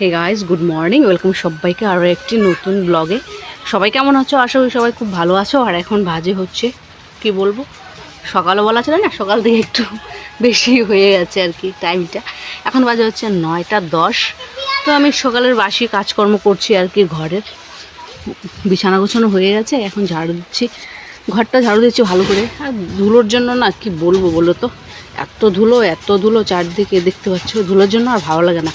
Hey guys good morning welcome সবাইকে আরও একটি নতুন ব্লগে সবাই কেমন আছো? আশা করি সবাই খুব ভালো আছো। আর এখন বাজে হচ্ছে, কি বলব? সকালও বলা ছিল না, সকাল থেকে একটু বেশি হয়ে গেছে আর কি টাইমটা এখন বাজে হচ্ছে নয়টা দশ। তো আমি সকালের বাসি কাজকর্ম করছি আর কি ঘরের বিছানা গোছানো হয়ে গেছে, এখন ঝাড়ু দিচ্ছি। ঘরটা ঝাড়ু দিচ্ছি ভালো করে। আর ধুলোর জন্য না, কি বলব বলো তো? এত ধুলো এত ধুলো চারদিকে দেখতে পাচ্ছ, ধুলোর জন্য আর ভালো লাগে না।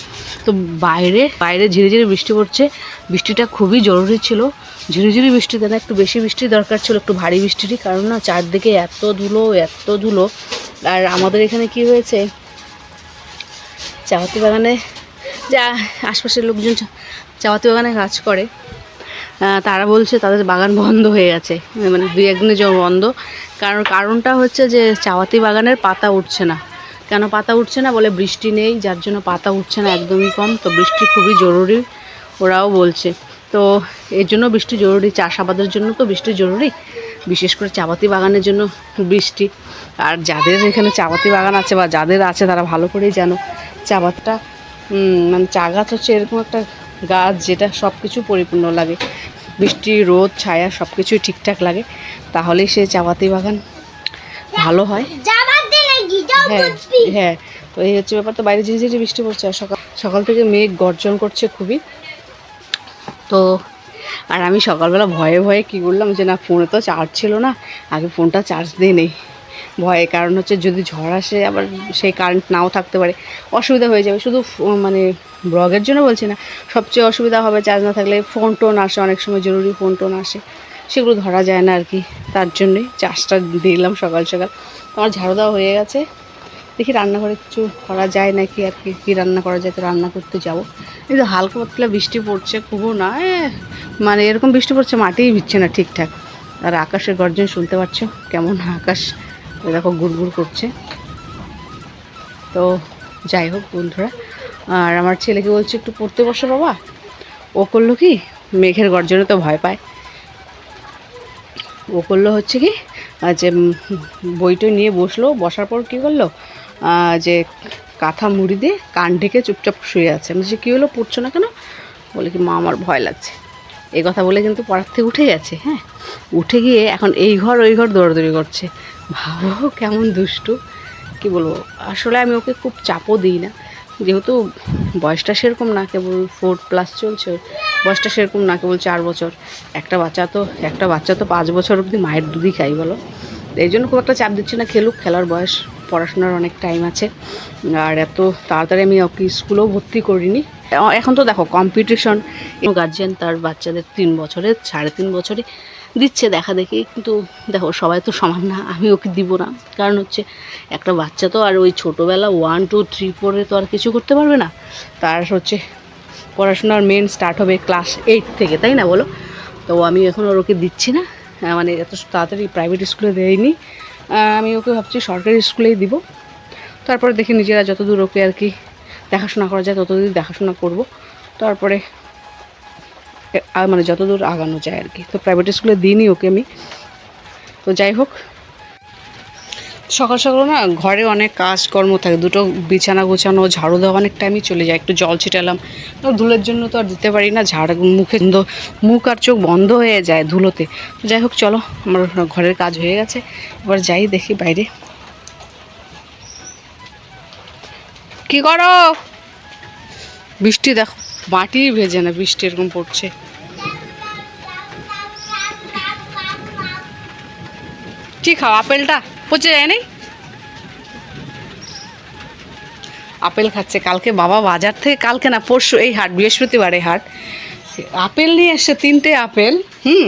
তো বাইরে বাইরে ঝিরে ঝিরে বৃষ্টি পড়ছে। বৃষ্টিটা খুবই জরুরি ছিল। ঝিরিঝিরি বৃষ্টিতে না একটু বেশি বৃষ্টির দরকার ছিল, একটু ভারী বৃষ্টিরই কারণ না চারদিকে এত ধুলো এত ধুলো। আর আমাদের এখানে কি হয়েছে? চাপাতি বাগানে যা, আশপাশের লোকজন চা- চাপাতি বাগানে কাজ করে। তারা বলছে তাদের বাগান বন্ধ হয়ে গেছে। মানে দুই একদিনের জন্য বন্ধ। কারণ কারণটা হচ্ছে যে চাওয়াতি বাগানের পাতা উঠছে না। কেন পাতা উঠছে না? বলে বৃষ্টি নেই, যার জন্য পাতা উঠছে না একদমই কম। তো বৃষ্টি খুবই জরুরি, ওরাও বলছে। তো এর জন্য বৃষ্টি জরুরি, চাষাবাদের জন্য তো বৃষ্টি জরুরি, বিশেষ করে চাপাতি বাগানের জন্য বৃষ্টি। আর যাদের এখানে চাপাতি বাগান আছে বা যাদের আছে, তারা ভালো করেই জানো চাপাতটা মানে চা গাছ হচ্ছে এরকম একটা গাছ যেটা সব কিছু পরিপূর্ণ লাগে। বৃষ্টি রোদ ছায়া সব কিছুই ঠিকঠাক লাগে তাহলেই সে চাপাতি বাগান ভালো হয়। হ্যাঁ হ্যাঁ তো এই হচ্ছে ব্যাপার। তো বাইরে ঝিরি বৃষ্টি পড়ছে আর সকাল সকাল থেকে মেঘ গর্জন করছে খুবই। তো আর আমি সকালবেলা ভয়ে ভয়ে কি করলাম যে না ফোনে তো চার্জ ছিল না আগে ফোনটা চার্জ দিয়ে নেই। ভয়ে। কারণ হচ্ছে যদি ঝড় আসে, আবার সেই কারেন্ট নাও থাকতে পারে, অসুবিধা হয়ে যাবে। শুধু মানে ব্লগের জন্য বলছি না, সবচেয়ে অসুবিধা হবে চার্জ না থাকলে ফোন টোন আসে, অনেক সময় জরুরি ফোন টোন আসে। সেগুলো ধরা যায় না আর কি তার জন্যই চার্জটা দিলাম সকাল সকাল। আমার ঝাড়ু দেওয়া হয়ে গেছে। দেখি রান্নাঘরে কিছু করা যায় নাকি আর কি, কী রান্না করা যায়, তো রান্না করতে যাব। কিন্তু হালকা পাতলা বৃষ্টি পড়ছে খুবও না মানে এরকম বৃষ্টি পড়ছে, মাটিই ভিজছে না ঠিকঠাক। আর আকাশের গর্জন শুনতে পাচ্ছ, কেমন আকাশ। দেখো গুড়গুড় করছে। তো যাই হোক বন্ধুরা, আর আমার ছেলেকে বলছে, একটু পড়তে বসো বাবা। ও করল কি? মেঘের গর্জনে তো ভয় পায়। ও করল হচ্ছে কি যে বইটা নিয়ে বসল, বসার পর কী করল? যে, কাঁথা মুড়ি দিয়ে কান ঢেকে চুপচাপ শুয়ে আছে। বলছি, কী হলো? পড়ছো না কেন? বলে কি, মা, আমার ভয় লাগছে। এই কথা বলে কিন্তু পড়ার থেকে উঠে গেছে হ্যাঁ? উঠে গিয়ে এখন এই ঘর, ওই ঘর দৌড়াদৌড়ি করছে। ভাবো কেমন দুষ্টু। কি বলব? আসলে আমি ওকে খুব চাপও দিই না। যেহেতু বয়সটা সেরকম না, কেবল ফোর প্লাস চলছে। বয়সটা সেরকম না, কেবল চার বছর। একটা বাচ্চা তো, একটা বাচ্চা তো পাঁচ বছর অবধি মায়ের দুধই খাই বলো? এই জন্য খুব একটা চাপ দিচ্ছি না, খেলুক, খেলার বয়স, পড়াশোনার অনেক টাইম আছে। আর এত তাড়াতাড়ি আমি ওকে স্কুলেও ভর্তি করিনি। এখন তো দেখো কম্পিটিশন গার্জিয়ান তার বাচ্চাদের তিন বছরে, সাড়ে তিন বছরে। দিচ্ছে দেখা দেখি, কিন্তু দেখো সবাই তো সমান না, আমি ওকে দিব না। কারণ হচ্ছে একটা বাচ্চা তো, আর ওই ছোটোবেলা ওয়ান টু থ্রি ফোরে তো আর কিছু করতে পারবে না। তার হচ্ছে পড়াশোনার মেন স্টার্ট হবে ক্লাস এইট থেকে, তাই না বলো? তো আমি এখন ওর ওকে দিচ্ছি না। মানে এত তাড়াতাড়ি প্রাইভেট স্কুলে দেয়নি। আমি ওকে ভাবছি সরকারি স্কুলেই দিব। তারপরে দেখি নিজেরা যতদূর ওকে আর কি দেখাশোনা করা যায়, ততদূর দেখাশোনা করব। তারপরে মানে যতদূর আগানো যায় আর কি। তো প্রাইভেট স্কুলে দিইনি ওকে আমি। তো যাই হোক, সকাল সকাল না ঘরে অনেক কাজকর্ম থাকে। দুটো বিছানা গোছানো, ঝাড়ু দেওয়া অনেক টাইমই চলে যায়। একটু জল ছিটালাম। ধুলোর জন্য তো আর দিতে পারি না। ঝাড় মুখে মুখ আর চোখ বন্ধ হয়ে যায় ধুলোতে। যাই হোক, চলো, আমার ঘরের কাজ হয়ে গেছে। এবার যাই দেখি বাইরে। কি করো? বৃষ্টি দেখো। মাটি ভেজে না, বৃষ্টি এরকম পড়ছে। কি খাও, আপেলটা? পচে যায় নাই আপেল খাচ্ছে কালকে, বাবা বাজার থেকে, কালকে না, পরশু, এই হাট, বৃহস্পতিবারে হাট। আপেল নিয়ে এসছে তিনটে আপেল, হুম?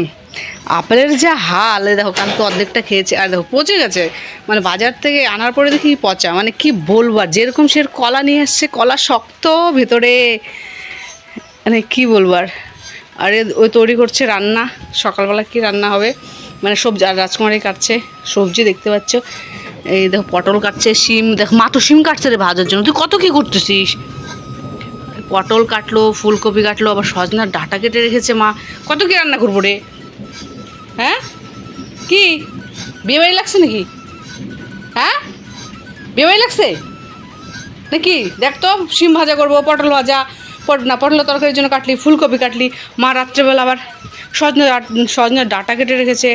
আপেলের যা হাল দেখো কালকে অর্ধেকটা খেয়েছে, আর দেখো পচে গেছে। মানে বাজার থেকে আনার পরে দেখি পচা মানে কি বলব যেরকম সে কলা নিয়ে এসছে, কলা শক্ত ভেতরে। মানে কি বলব আর? আর ওই তৈরি করছে রান্না, সকালবেলা কি রান্না হবে? মানে সবজি, আর রাজকুমারী কাটছে সবজি, দেখতে পাচ্ছ। এই দেখো, পটল কাটছে, শিম, দেখ, মা তো শিম কাটছে রে ভাজার জন্য। তুই কত কি করতেছিস? পটল কাটলো, ফুলকপি কাটলো, আবার সজনার ডাটা কেটে রেখেছে মা। কত কি রান্না করব রে? হ্যাঁ? কি? বিয়েবাড়ি লাগছে নাকি? হ্যাঁ? বিয়েবাড়ি লাগছে? নাকি? দেখ তো, শিম ভাজা করব, পটল ভাজা। না পটল তরকারির জন্য কাটলি ফুলকপি কাটলি। মা রাত্রেবেলা আবার সজনে সজনের ডাটা কেটে রেখেছে।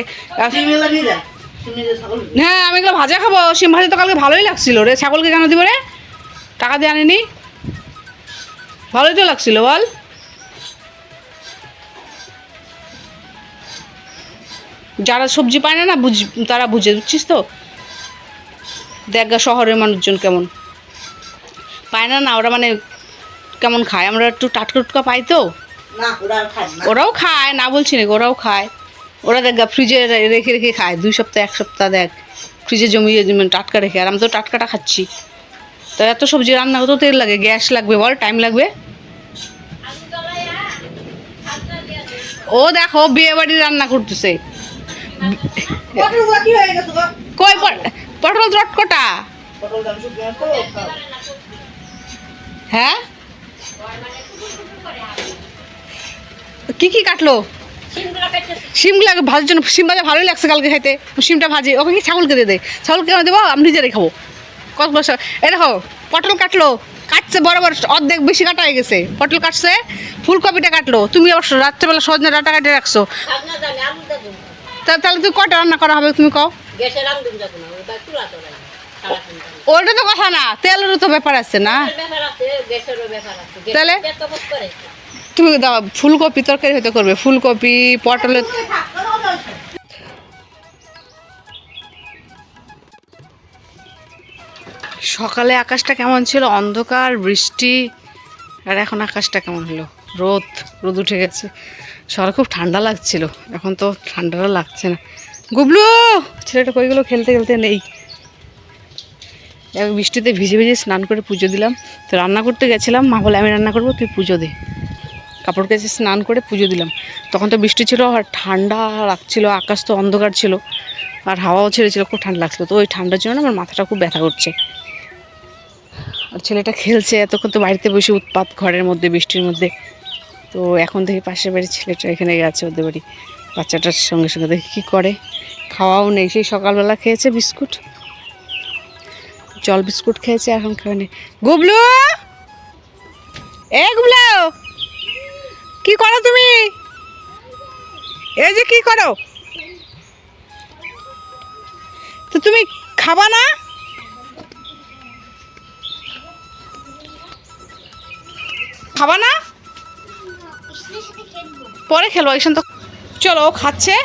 হ্যাঁ আমি এগুলো ভাজা খাব। সিম ভাজি তো কালকে ভালোই লাগছিল রে। ছাগলকে কেন দিব রে? টাকা দিয়ে আনিনি। ভালোই তো লাগছিল বল। যারা সবজি পায় না না বুঝ তারা বুঝে বুঝছিস তো? দেখ গা শহরের মানুষজন কেমন। পায় না না ওরা মানে কেমন খায়? আমরা একটু টাটকা টুটকা পাই তো। ওরাও খায় না। বলছি না ওরাও খায়। ওরা দেখ ফ্রিজে রেখে রেখে খায়। দুই সপ্তাহ এক সপ্তাহ দেখ ফ্রিজে জমিয়ে জমিয়ে টাটকা রেখে। আর আমি তো টাটকাটা খাচ্ছি। তো এত সবজি রান্না হতো তেল লাগে? গ্যাস লাগবে বল টাইম লাগবে? ও দেখো বিয়ে বাড়ি রান্না করতেছে? কই পটল চটকটা। হ্যাঁ? কি কি কাটলো? শিমগুলো ভাজার জন্য শিম ভাজা ভালোই লাগছে কালকে খাইতে। শিমটা ভাজি। ওকে কি ছাগলকে দিয়ে দে। ছাগলকে কেন দেবো? আমি নিজেরাই খাব। কত বছর এই দেখো পটল কাটলো। কাটছে বরাবর অর্ধেক বেশি কাটা হয়ে গেছে। পটল কাটছে ফুলকপিটা কাটলো। তুমি অবশ্য রাত্রেবেলা সজনে ডাটা কাটে রাখছো। তাহলে তুমি কটা রান্না করা হবে তুমি কও? ওটা তো কথা না তেলেরও তো ব্যাপার আছে না। তাহলে? তুমি দাও ফুলকপি তরকারি হয়তো করবে ফুলকপি পটলের। সকালে আকাশটা কেমন ছিল? অন্ধকার বৃষ্টি আর এখন আকাশটা কেমন হলো? রোদ রোদ উঠে গেছে। সকালে খুব ঠান্ডা লাগছিল এখন তো ঠান্ডাটা লাগছে না। গুবলু ছেলেটা কই গেলো খেলতে খেলতে নেই। বৃষ্টিতে ভিজে ভিজে স্নান করে পুজো দিলাম। তো রান্না করতে গেছিলাম, মা বলে, আমি রান্না করব, তুই পুজো দে। কাপড় কেচে স্নান করে পুজো দিলাম। তখন তো বৃষ্টি ছিল আর ঠান্ডা লাগছিল, আকাশ তো অন্ধকার ছিল আর হাওয়াও ছেড়েছিল, খুব ঠান্ডা লাগছিল। তো ওই ঠান্ডার জন্য আমার মাথাটা খুব ব্যথা করছে। আর ছেলেটা খেলছে, এতক্ষণ তো বাড়িতে বসে উৎপাত ঘরের মধ্যে, বৃষ্টির মধ্যে। তো এখন থেকে পাশের বাড়ির ছেলেটা এখানে গেছে, ওদের বাড়ি। বাচ্চাটার সঙ্গে সঙ্গে দেখি কী করে। খাওয়াও নেই, সেই সকালবেলা খেয়েছে বিস্কুট। জল বিস্কুট খেয়েছে এখন খেয়ে গুবলু! এ গুবলু! কি করো তুমি? এই যে কি করো? তো তুমি খাবা না? খাবা না? পরে খেলব, ঈশান তো চলো খাচ্ছে।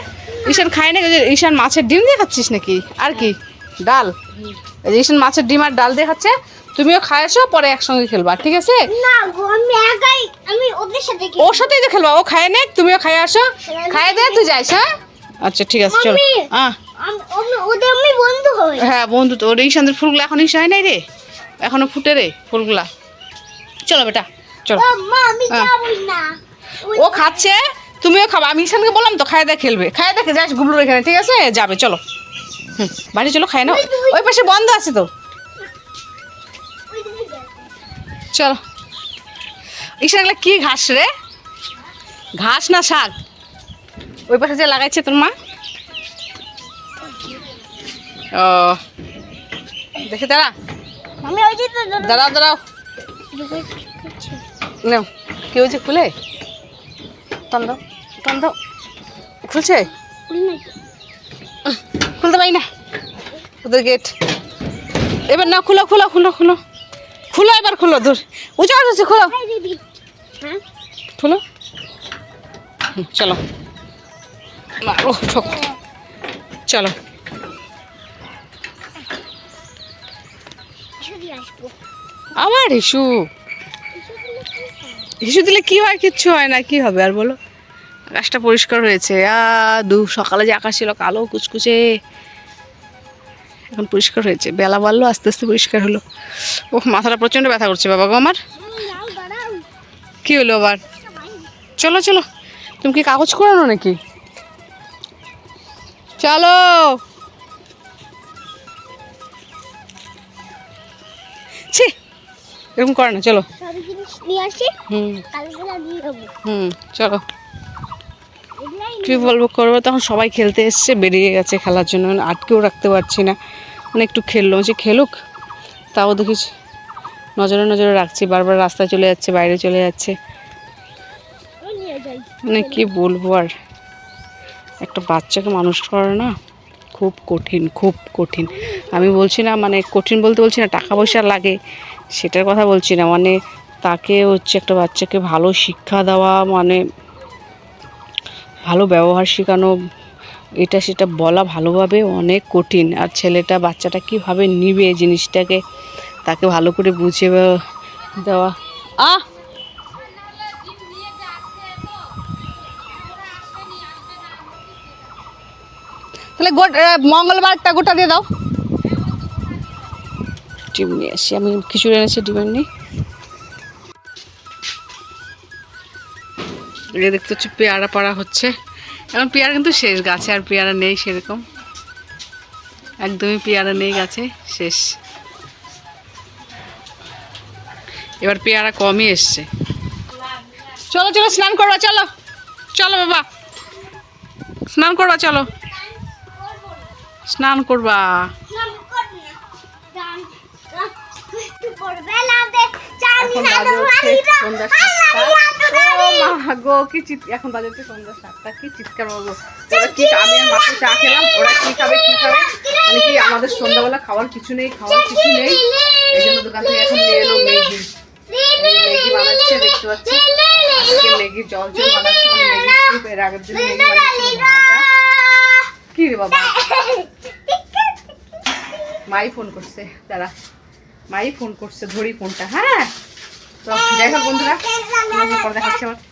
ঈশান খায় না ঈশান মাছের ডিম দিয়ে খাচ্ছিস নাকি? আর কি? ডাল। ঈশান মাছের ডিম আর ডাল দিয়ে খাচ্ছে তুমিও এসো পরে একসঙ্গে খেলবা ঠিক আছে? না আমি একাই আমি ওদের সাথে। ওর সাথেই তো খেলবা ও খায় নে তুমিও খায় আসো। খায় দে তুই যাইস হ্যাঁ? আচ্ছা ঠিক আছে চলো। হ্যাঁ ওদের আমি বন্ধু হই। হ্যাঁ বন্ধু তো ওর ঈশানদের ফুলগুলো এখন ঈশা হয় নাই রে? এখনও ফুটে রে ফুলগুলা? চলো বেটা চলো। ও মা আমি। যাবই না। ও খাচ্ছে তুমিও খাবা আমি ঈশানকে বললাম তো খায় দেয় খেলবে। খায় দেখে যাস গুবলুর এখানে ঠিক আছে? যাবে চলো। বাড়ি চলো খাই না ওই পাশে বন্ধ আছে তো। চলো। এগুলো কি ঘাস রে? ঘাস না শাক? ওই পাশে যে লাগাইছে তোর মা? ও। দেখে দাঁড়া। দাঁড়াও। দাঁড়াও নাও। কি হয়েছে খুলে? টান দাও টান দাও খুলছে ওই না। খুলতে পারি না ওদের গেট এবার না খুলো খুলো খুলো খুলো। খুলো এবার, খুলো, ধর। উঁচু আছে খুলো। খুলো। চলো। চলো। আবার হিসু। হিসু দিলে কি হয়, কিচ্ছু হয় না, কি হবে, আর বলো? আকাশটা পরিষ্কার হয়েছে। আ, দু, সকালে যে আকাশ ছিল, কালো কুচকুচে। এখন পরিষ্কার হয়েছে। বেলা বাড়লো আস্তে আস্তে পরিষ্কার হলো। ও মাথাটা প্রচণ্ড ব্যথা করছে বাবা গো আমার। কি হলো আবার? চলো চলো। তুমি কি কাগজ করানো নাকি? চলো। ছি এরকম করে না চলো। হুম। চলো। কি বলব করব তখন সবাই খেলতে এসছে বেরিয়ে গেছে খেলার জন্য। আটকেও রাখতে পারছি না। মানে একটু খেললো। যে খেলুক, তাও দেখিস, নজরে নজরে রাখছি, বারবার রাস্তায় চলে যাচ্ছে, বাইরে চলে যাচ্ছে। মানে কি বলব আর? একটা বাচ্চাকে মানুষ করা না খুব কঠিন খুব কঠিন। আমি বলছি না মানে কঠিন বলতে বলছি না, টাকা পয়সা লাগে, সেটার কথা বলছি না। মানে তাকে হচ্ছে একটা বাচ্চাকে ভালো শিক্ষা দেওয়া মানে ভালো ব্যবহার শেখানো এটা সেটা বলা ভালোভাবে অনেক কঠিন। আর ছেলেটা, বাচ্চাটা কীভাবে নিবে জিনিসটাকে, তাকে ভালো করে বুঝিয়ে দেওয়া। আহ! তাহলে মঙ্গলবারটা গোটা দিয়ে দাও। ডিম নিয়ে আসি, আমি খিচুড়ি এনেছি, ডিমের নেই এটা দেখতে হচ্ছে পেয়ারা পাড়া হচ্ছে। এখন পেয়ারা কিন্তু শেষ, গাছে আর পেয়ারা নেই সেরকম। একদমই পেয়ারা নেই, গাছে শেষ। এবার পেয়ারা কমই এসছে। চলো চলো, স্নান করবা, চলো। চলো, বাবা। স্নান করবা, চলো। স্নান করবা। এখন বাজে হচ্ছে সন্ধ্যা সাতটা। ও মা গো কি চিৎ এখন বাজে হচ্ছে সন্ধ্যা সাতটা কি চিৎকার বলব? ওরা কি আমি আর মাকে চা খেলাম ওরা কি খাবে কি খাবে? মানে কি আমাদের সন্ধ্যাবেলা খাওয়ার কিছু নেই খাওয়ার কিছু নেই? এই জন্য দোকান থেকে এখন নিয়ে এলো এই ম্যাগি বানাচ্ছে দেখতে পাচ্ছি আজকে ম্যাগি জল জল বানাচ্ছে মানে ম্যাগি স্যুপ এর আগের দিন ম্যাগি বানাচ্ছিল ভাজা কি রে বাবা? মাই ফোন করছে দাঁড়া। মাই ফোন করছে ধরি ফোনটা হ্যাঁ? তো যাই হোক বন্ধুরা পর দেখাচ্ছি আবার।